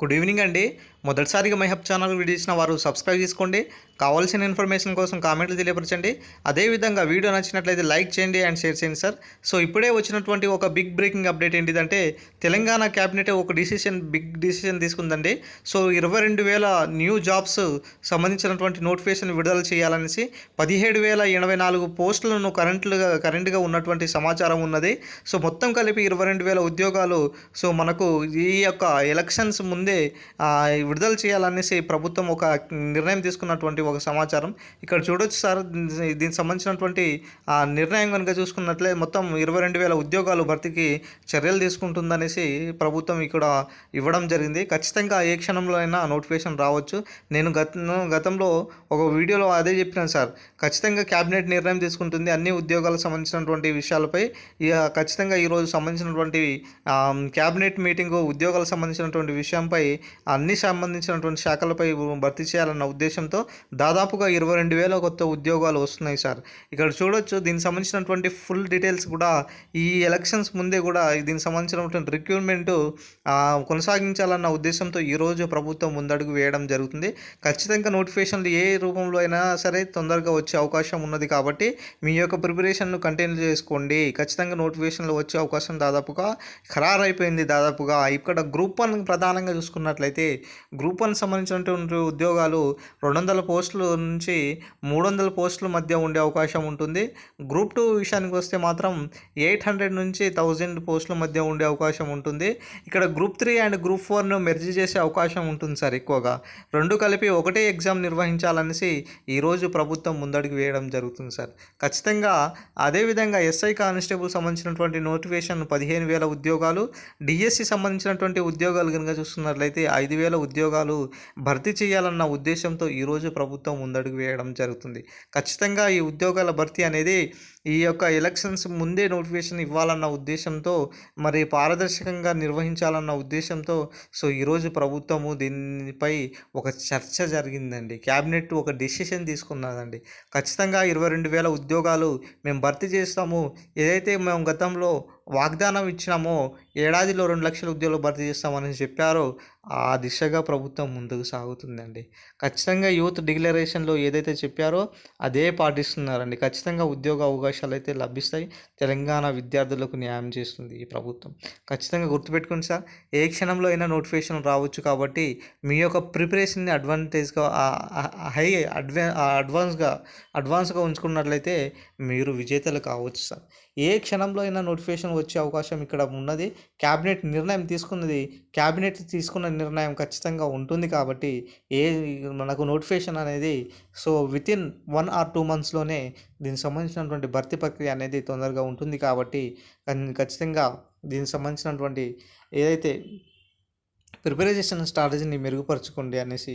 Good evening అండి. మొదటిసారిగా మైహబ్ channel video ఇచ్చిన వారు సబ్స్క్రైబ్ చేసుకోండి. కావాల్సిన ఇన్ఫర్మేషన్ కోసం కామెంట్లు తెలియపరచండి. అదేవిధంగా వీడియో నచ్చినట్లయితే లైక్ చేయండి అండ్ షేర్ చేయండి సార్. సో ఇప్పుడే వచ్చినటువంటి ఒక బిగ్ బ్రేకింగ్ అప్డేట్ ఏంటిదంటే తెలంగాణ క్యాబినెట్ ఒక డిసిషన్ బిగ్ డిసిషన్ తీసుకుందండి. సో ఇరవై రెండు వేల న్యూ జాబ్స్ సంబంధించినటువంటి నోటిఫికేషన్ విడుదల చేయాలనేసి పదిహేడు వేల ఎనభై నాలుగు పోస్టులను కరెంట్లుగా కరెంట్గా ఉన్నటువంటి సమాచారం ఉన్నది. సో మొత్తం కలిపి ఇరవై రెండు వేల ఉద్యోగాలు. సో మనకు ఈ యొక్క ఎలక్షన్స్ ముందే విడుదల చేయాలనేసి ప్రభుత్వం ఒక నిర్ణయం తీసుకున్నటువంటి ఒక సమాచారం. ఇక్కడ చూడొచ్చు సార్ దీనికి సంబంధించినటువంటి ఆ నిర్ణయం కనుక చూసుకున్నట్లే మొత్తం ఇరవై రెండు వేల ఉద్యోగాలు భర్తీకి చర్యలు తీసుకుంటుందనేసి ప్రభుత్వం ఇక్కడ ఇవ్వడం జరిగింది. ఖచ్చితంగా ఏ క్షణంలో అయినా నోటిఫికేషన్ రావచ్చు. నేను గత గతంలో ఒక వీడియోలో అదే చెప్పినాను సార్. ఖచ్చితంగా క్యాబినెట్ నిర్ణయం తీసుకుంటుంది. అన్ని ఉద్యోగాలకు సంబంధించినటువంటి విషయాలపై ఖచ్చితంగా ఈరోజు సంబంధించినటువంటి క్యాబినెట్ మీటింగు ఉద్యోగాలకు సంబంధించినటువంటి విషయం విషయంపై అన్ని సంబంధించినటువంటి శాఖలపై భర్తీ చేయాలన్న ఉద్దేశంతో దాదాపుగా ఇరవై రెండు వేల కొత్త ఉద్యోగాలు వస్తున్నాయి సార్. ఇక్కడ చూడొచ్చు దీనికి సంబంధించినటువంటి ఫుల్ డీటెయిల్స్ కూడా ఈ ఎలక్షన్స్ ముందే కూడా దీనికి సంబంధించినటువంటి రిక్రూట్మెంట్ కొనసాగించాలన్న ఉద్దేశంతో ఈరోజు ప్రభుత్వం ముందడుగు వేయడం జరుగుతుంది. ఖచ్చితంగా నోటిఫికేషన్లు ఏ రూపంలో అయినా సరే తొందరగా వచ్చే అవకాశం ఉన్నది కాబట్టి మీ యొక్క ప్రిపరేషన్ను కంటిన్యూ చేసుకోండి. ఖచ్చితంగా నోటిఫికేషన్లు వచ్చే అవకాశం దాదాపుగా ఖరారైపోయింది. దాదాపుగా ఇక్కడ గ్రూప్ వన్ ప్రధానంగా చూసుకున్నట్లయితే గ్రూప్ వన్ సంబంధించినటువంటి ఉద్యోగాలు రెండు వందల పోస్టుల నుంచి మూడు వందల పోస్టుల మధ్య ఉండే అవకాశం ఉంటుంది. గ్రూప్ టూ విషయానికి వస్తే మాత్రం ఎయిట్ హండ్రెడ్ నుంచి థౌజండ్ పోస్టుల మధ్య ఉండే అవకాశం ఉంటుంది. ఇక్కడ గ్రూప్ త్రీ అండ్ గ్రూప్ ఫోర్ను మెర్జ్ చేసే అవకాశం ఉంటుంది సార్ ఎక్కువగా. రెండు కలిపి ఒకటే ఎగ్జామ్ నిర్వహించాలనేసి ఈరోజు ప్రభుత్వం ముందడుగు వేయడం జరుగుతుంది సార్. ఖచ్చితంగా అదేవిధంగా ఎస్ఐ కానిస్టేబుల్ సంబంధించినటువంటి నోటిఫికేషన్ పదిహేను వేల ఉద్యోగాలు డిఎస్సి సంబంధించినటువంటి ఉద్యోగాలు కనుక చూస్తున్నట్లయితే ఐదు వేల ఉద్యోగాలు భర్తీ చేయాలన్న ఉద్దేశంతో ఈరోజు ప్రభుత్వం ముందడుగు వేయడం జరుగుతుంది. ఖచ్చితంగా ఈ ఉద్యోగాల భర్తీ అనేది ఈ యొక్క ఎలక్షన్స్ ముందే నోటిఫికేషన్ ఇవ్వాలన్న ఉద్దేశంతో మరి పారదర్శకంగా నిర్వహించాలన్న ఉద్దేశంతో సో ఈరోజు ప్రభుత్వము దీనిపై ఒక చర్చ జరిగిందండి. క్యాబినెట్ ఒక డెసిషన్ తీసుకున్నదండి. ఖచ్చితంగా ఇరవై రెండు వేల ఉద్యోగాలు మేము భర్తీ చేస్తాము. ఏదైతే మేము గతంలో వాగ్దానం ఇచ్చినామో ఏడాదిలో రెండు లక్షల ఉద్యోగాలు భర్తీ చేస్తామని చెప్పారో ఆ దిశగా ప్రభుత్వం ముందుకు సాగుతుందండి. ఖచ్చితంగా యూత్ డిక్లరేషన్లో ఏదైతే చెప్పారో అదే పాటిస్తున్నారండి. ఖచ్చితంగా ఉద్యోగ అవకాశాలు అయితే లభిస్తాయి. తెలంగాణ విద్యార్థులకు న్యాయం చేస్తుంది ఈ ప్రభుత్వం. ఖచ్చితంగా గుర్తుపెట్టుకోండి సార్ ఏ క్షణంలో అయినా నోటిఫికేషన్ రావచ్చు కాబట్టి మీ యొక్క ప్రిపరేషన్ని అడ్వాంటేజ్గా హై అడ్వా అడ్వాన్స్గా అడ్వాన్స్గా ఉంచుకున్నట్లయితే మీరు విజేతలు కావచ్చు సార్. ఏ క్షణంలో అయినా నోటిఫికేషన్ వచ్చే అవకాశం ఇక్కడ ఉన్నది. క్యాబినెట్ నిర్ణయం తీసుకున్నది క్యాబినెట్ తీసుకున్న నిర్ణయం ఖచ్చితంగా ఉంటుంది కాబట్టి ఏ మనకు నోటిఫికేషన్ అనేది so within one or two మంత్స్లోనే దీనికి సంబంధించినటువంటి భర్తీ ప్రక్రియ అనేది తొందరగా ఉంటుంది కాబట్టి ఖచ్చితంగా దీనికి సంబంధించినటువంటి ఏదైతే ప్రిపరేషన్ స్ట్రాటజీని మెరుగుపరచుకోండి అనేసి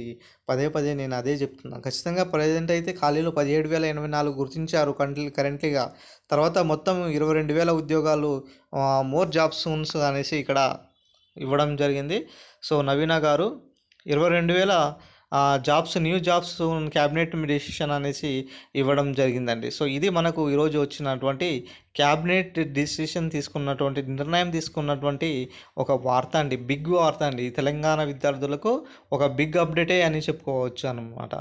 పదే పదే నేను అదే చెప్తున్నాను. ఖచ్చితంగా ప్రజెంట్ అయితే ఖాళీలు పదిహేడు వేల ఎనభై నాలుగు గుర్తించారు కంట్రీ కరెంట్లీగా. తర్వాత మొత్తం ఇరవై రెండు వేల ఉద్యోగాలు మోర్ జాబ్ సూన్స్ అనేసి ఇక్కడ ఇవ్వడం జరిగింది. సో నవీన గారు ఇరవై రెండు వేల jobs new jobs cabinet decision అనేసి ఇవ్వడం జరిగిందండి. సో ఇది మనకు ఈరోజు వచ్చినటువంటి క్యాబినెట్ డిసిషన్ తీసుకున్నటువంటి నిర్ణయం తీసుకున్నటువంటి ఒక వార్త అండి. బిగ్ వార్త అండి. తెలంగాణ విద్యార్థులకు ఒక బిగ్ అప్డేటే అని చెప్పుకోవచ్చు అనమాట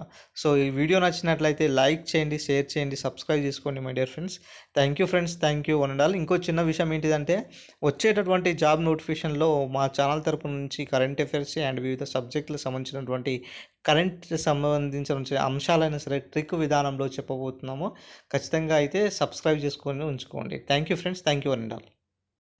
సో ఈ వీడియో నచ్చినట్లయితే లైక్ చేయండి షేర్ చేయండి సబ్స్క్రైబ్ చేసుకోండి my dear friends. Thank you friends. Thank you ఉండాలి ఇంకో చిన్న విషయం ఏంటిదంటే వచ్చేటటువంటి జాబ్ నోటిఫికేషన్లో మా ఛానల్ తరపు నుంచి కరెంట్ అఫైర్స్ అండ్ వివిధ సబ్జెక్టులకు సంబంధించినటువంటి కరెంట్ సంబంధించిన అంశాలైనా సరే ట్రిక్ విధానంలో చెప్పబోతున్నాము. ఖచ్చితంగా అయితే సబ్స్క్రైబ్ చేసుకొని ఉంచుకోండి. Thank you friends thank you అండి